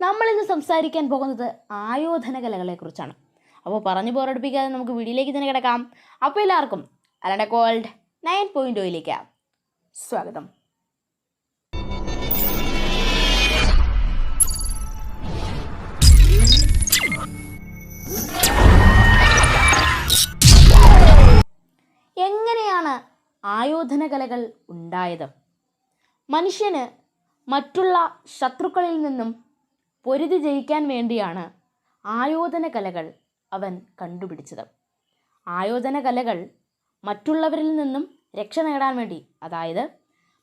നമ്മളിന്ന് സംസാരിക്കാൻ പോകുന്നത് ആയോധന കലകളെക്കുറിച്ചാണ് അപ്പോൾ പറഞ്ഞു പോരടിപ്പിക്കാതെ നമുക്ക് വീഡിയോയിലേക്ക് തന്നെ കിടക്കാം. അപ്പോൾ എല്ലാവർക്കും അലണ്ട കോൾഡ് നയൻ പോയിന്റ് ഒയിലേക്ക് സ്വാഗതം. എങ്ങനെയാണ് ആയോധന കലകൾ ഉണ്ടായത്? മനുഷ്യന് മറ്റുള്ള ശത്രുക്കളിൽ നിന്നും പൊരുതി ജയിക്കാൻ വേണ്ടിയാണ് ആയോധന കലകൾ അവൻ കണ്ടുപിടിച്ചത്. ആയോധന കലകൾ മറ്റുള്ളവരിൽ നിന്നും രക്ഷ നേടാൻ വേണ്ടി അതായത്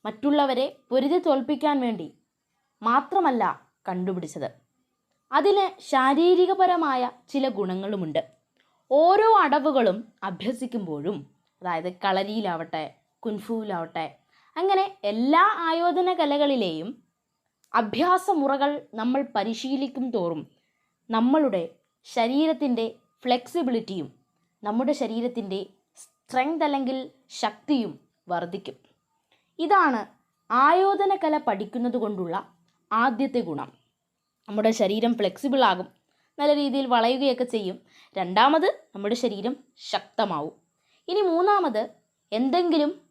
മറ്റുള്ളവരെ പൊരുതി തോൽപ്പിക്കാൻ വേണ്ടി മാത്രമല്ല കണ്ടുപിടിച്ചത്. അതിന് ശാരീരികപരമായ ചില ഗുണങ്ങളുമുണ്ട്. ഓരോ അടവുകളും അഭ്യസിക്കുമ്പോഴും അതായത് കളരിയിലാവട്ടെ കുൻഫുവിലാവട്ടെ അങ്ങനെ എല്ലാ ആയോധന കലകളിലെയും അഭ്യാസമുറകൾ നമ്മൾ പരിശീലിക്കും തോറും നമ്മളുടെ ശരീരത്തിന്റെ ഫ്ലെക്സിബിലിറ്റിയും നമ്മുടെ ശരീരത്തിന്റെ സ്ട്രെങ്ത് അല്ലെങ്കിൽ ശക്തിയും വർദ്ധിക്കും. ഇതാണ് ആയോധന കല പഠിക്കുന്നത് കൊണ്ടുള്ള ആദ്യത്തെ ഗുണം. നമ്മുടെ ശരീരം ഫ്ലെക്സിബിൾ ആകും നല്ല രീതിയിൽ വളയുകയൊക്കെ ചെയ്യും. രണ്ടാമത് നമ്മുടെ ശരീരം ശക്തമാവും. ഇനി മൂന്നാമത് എന്തെങ്കിലും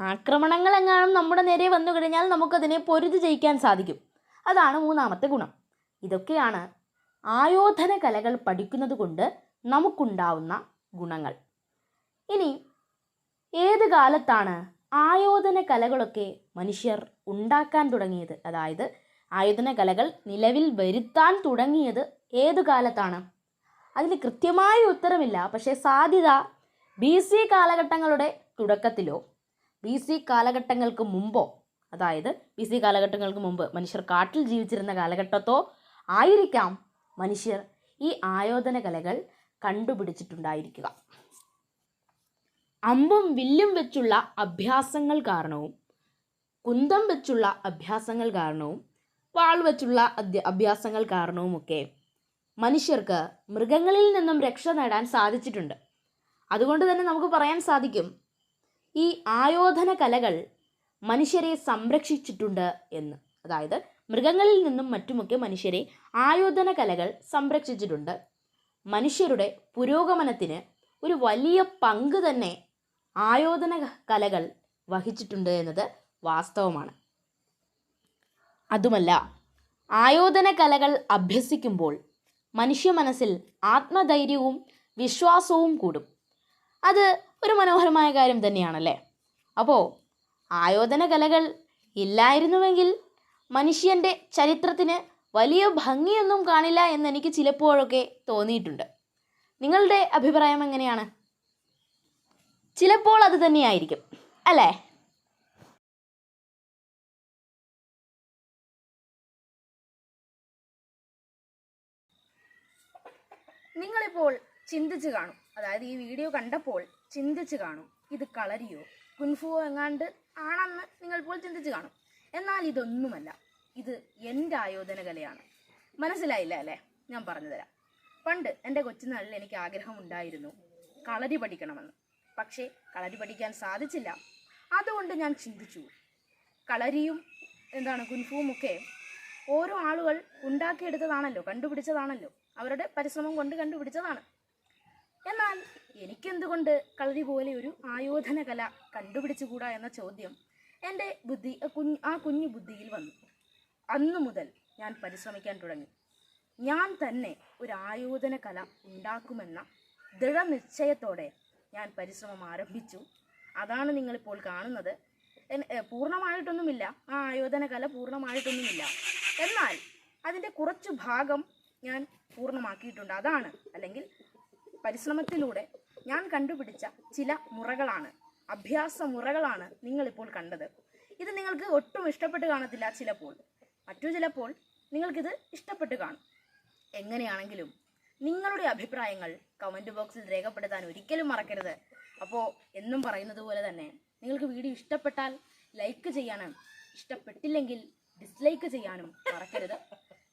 ആക്രമണങ്ങൾ എങ്ങാനും നമ്മുടെ നേരെ വന്നു കഴിഞ്ഞാൽ നമുക്കതിനെ പൊരുതി ജയിക്കാൻ സാധിക്കും. അതാണ് മൂന്നാമത്തെ ഗുണം. ഇതൊക്കെയാണ് ആയോധന കലകൾ പഠിക്കുന്നത് കൊണ്ട് നമുക്കുണ്ടാവുന്ന ഗുണങ്ങൾ. ഇനി ഏത് കാലത്താണ് ആയോധന കലകളൊക്കെ മനുഷ്യർ ഉണ്ടാക്കാൻ തുടങ്ങിയത്? അതായത് ആയോധന കലകൾ നിലവിൽ വരുത്താൻ തുടങ്ങിയത് ഏത് കാലത്താണ്? അതിന് കൃത്യമായ ഉത്തരമില്ല. പക്ഷേ സാധ്യത ബി സി കാലഘട്ടങ്ങളുടെ തുടക്കത്തിലോ ബി സി കാലഘട്ടങ്ങൾക്ക് മുമ്പോ അതായത് ബി സി കാലഘട്ടങ്ങൾക്ക് മുമ്പ് മനുഷ്യർ കാട്ടിൽ ജീവിച്ചിരുന്ന കാലഘട്ടത്തോ ആയിരിക്കാം മനുഷ്യർ ഈ ആയോധന കലകൾ കണ്ടുപിടിച്ചിട്ടുണ്ടായിരിക്കുക. അമ്പും വില്ലും വെച്ചുള്ള അഭ്യാസങ്ങൾ കാരണവും കുന്തം വെച്ചുള്ള അഭ്യാസങ്ങൾ കാരണവും വാൾ വെച്ചുള്ള അഭ്യാസങ്ങൾ കാരണവുമൊക്കെ മനുഷ്യർക്ക് മൃഗങ്ങളിൽ നിന്നും രക്ഷ നേടാൻ സാധിച്ചിട്ടുണ്ട്. അതുകൊണ്ട് തന്നെ നമുക്ക് പറയാൻ സാധിക്കും ഈ ആയോധന കലകൾ മനുഷ്യരെ സംരക്ഷിച്ചിട്ടുണ്ട് എന്ന്. അതായത് മൃഗങ്ങളിൽ നിന്നും മറ്റുമൊക്കെ മനുഷ്യരെ ആയോധന കലകൾ സംരക്ഷിച്ചിട്ടുണ്ട്. മനുഷ്യരുടെ പുരോഗമനത്തിന് ഒരു വലിയ പങ്ക് തന്നെ ആയോധന കലകൾ വഹിച്ചിട്ടുണ്ട് എന്നത് വാസ്തവമാണ്. അതുമല്ല ആയോധന കലകൾ അഭ്യസിക്കുമ്പോൾ മനുഷ്യ മനസ്സിൽ ആത്മധൈര്യവും വിശ്വാസവും കൂടും. അത് ഒരു മനോഹരമായ കാര്യം തന്നെയാണല്ലേ? അപ്പോൾ ആയോധന കലകൾ ഇല്ലായിരുന്നുവെങ്കിൽ മനുഷ്യന്റെ ചരിത്രത്തിന് വലിയ ഭംഗിയൊന്നും കാണില്ല എന്നെനിക്ക് ചിലപ്പോഴൊക്കെ തോന്നിയിട്ടുണ്ട്. നിങ്ങളുടെ അഭിപ്രായം എങ്ങനെയാണ്? ചിലപ്പോൾ അത് തന്നെയായിരിക്കും അല്ലേ? നിങ്ങളിപ്പോൾ ചിന്തിച്ച് കാണും. അതായത് ഈ വീഡിയോ കണ്ടപ്പോൾ ചിന്തിച്ച് കാണും. ഇത് കളരിയോ കുൻഫുവോ എങ്ങാണ്ട് ആണെന്ന് നിങ്ങൾ പോൽ ചിന്തിച്ച് കാണും. എന്നാൽ ഇതൊന്നുമല്ല. ഇത് എന്റെ ആയോധന കലയാണ്. മനസ്സിലായില്ല അല്ലേ? ഞാൻ പറഞ്ഞുതരാം പണ്ട് എന്റെ കൊച്ചുനാളിൽ എനിക്ക് ആഗ്രഹമുണ്ടായിരുന്നു കളരി പഠിക്കണമെന്ന്. പക്ഷേ കളരി പഠിക്കാൻ സാധിച്ചില്ല. അതുകൊണ്ട് ഞാൻ ചിന്തിച്ചു. കളരിയും എന്താണ് കുൻഫുവും ഒക്കെ ഓരോ ആളുകൾ ഉണ്ടാക്കിയെടുത്തതാണല്ലോ കണ്ടുപിടിച്ചതാണല്ലോ. അവരുടെ പരിശ്രമം കൊണ്ട് കണ്ടുപിടിച്ചതാണ്. എന്നാൽ എനിക്കെന്തുകൊണ്ട് കളരി പോലെ ഒരു ആയോധന കല കണ്ടുപിടിച്ചുകൂടാ എന്ന ചോദ്യം എന്റെ ബുദ്ധി ആ കുഞ്ഞ് ബുദ്ധിയിൽ വന്നു. അന്നു മുതൽ ഞാൻ പരിശ്രമിക്കാൻ തുടങ്ങി. ഞാൻ തന്നെ ഒരു ആയോധന കല ഉണ്ടാക്കുമെന്ന ദൃഢനിശ്ചയത്തോടെ ഞാൻ പരിശ്രമം ആരംഭിച്ചു. അതാണ് നിങ്ങളിപ്പോൾ കാണുന്നത്. പൂർണമായിട്ടൊന്നുമില്ല. ആ ആയോധന കല പൂർണമായിട്ടൊന്നുമില്ല. എന്നാൽ അതിന്റെ കുറച്ചു ഭാഗം ഞാൻ പൂർണമാക്കിയിട്ടുണ്ട്. അതാണ്. അല്ലെങ്കിൽ പരിശ്രമത്തിലൂടെ ഞാൻ കണ്ടുപിടിച്ച ചില മുറകളാണ് അഭ്യാസ മുറകളാണ് നിങ്ങളിപ്പോൾ കണ്ടത്. ഇത് നിങ്ങൾക്ക് ഒട്ടും ഇഷ്ടപ്പെട്ട് കാണത്തില്ല ചിലപ്പോൾ. മറ്റു ചിലപ്പോൾ നിങ്ങൾക്കിത് ഇഷ്ടപ്പെട്ട് കാണും. എങ്ങനെയാണെങ്കിലും നിങ്ങളുടെ അഭിപ്രായങ്ങൾ കമന്റ് ബോക്സിൽ രേഖപ്പെടുത്താൻ ഒരിക്കലും മറക്കരുത്. അപ്പോൾ എന്നും പറയുന്നത് പോലെ തന്നെ നിങ്ങൾക്ക് വീഡിയോ ഇഷ്ടപ്പെട്ടാൽ ലൈക്ക് ചെയ്യാനും ഇഷ്ടപ്പെട്ടില്ലെങ്കിൽ ഡിസ്ലൈക്ക് ചെയ്യാനും മറക്കരുത്.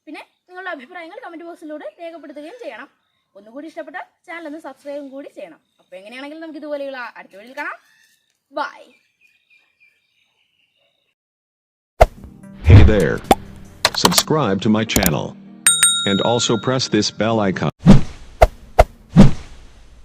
പിന്നെ നിങ്ങളുടെ അഭിപ്രായങ്ങൾ കമന്റ് ബോക്സിലൂടെ രേഖപ്പെടുത്തുകയും ചെയ്യണം. ഒന്നുകൂടി ഇഷ്ടപ്പെട്ടാൽ ചാനൽ ഒന്ന് സബ്സ്ക്രൈബും കൂടി ചെയ്യണം അപ്പോൾ എങ്ങനെയാണെങ്കിലും നമുക്ക് ഇതുപോലെയുള്ള അടുത്ത വീഡിയോയിൽ കാണാം bye Hey there. subscribe to my channel. And also press this bell icon.